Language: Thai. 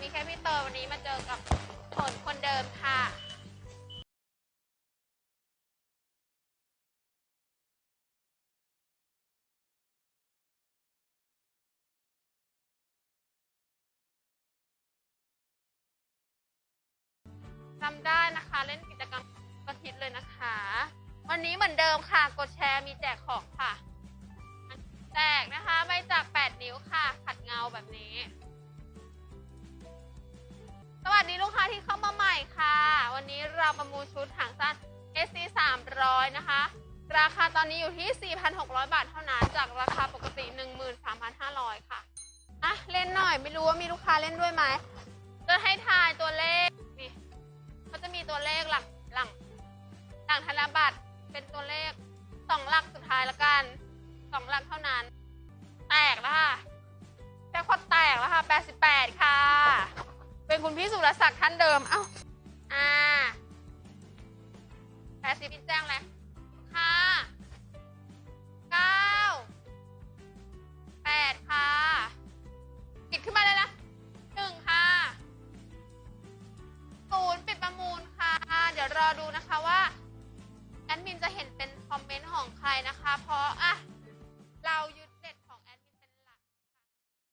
มีแค่พี่เตอร์วันนี้มาเจอกับผลคนเดิมค่ะ จำได้นะคะ เล่นกิจกรรมอาทิตเลยนะคะ วันนี้เหมือนเดิมค่ะ กดแชร์มีแจกของค่ะ แจกนะคะใบจาก8นิ้ว ที่เข้ามาใหม่ค่ะ วันนี้เราประมูลชุดหางสั้น SC 300 นะคะ ราคาตอนนี้อยู่ที่ 4,600 บาทเท่านั้น จากราคาปกติ 13,500 ค่ะ อะ เล่นหน่อย ไม่รู้ว่ามีลูกค้าเล่นด้วยไหมจะให้ทายตัวเลข นี่เขาจะมีตัวเลขหลังหลังหลังธนบัตร เป็นตัวเลขสองหลักสุดท้ายละกันสองหลักเท่านั้น แตกแล้วค่ะแจ็คพอตแตกแล้วค่ะ 88 ค่ะ เป็นคุณพี่สุรศักดิ์ท่านเดิม เอ้า อ่า80พี่แจ้งเลยค่ะ9 8ค่ะปิดขึ้นมาเลยนะหนึ่งค่ะศูนย์ปิดประมูลค่ะ เดี๋ยวรอดูนะคะว่าแอดมินจะเห็นเป็นคอมเมนต์ของใครนะคะ เพราะอะ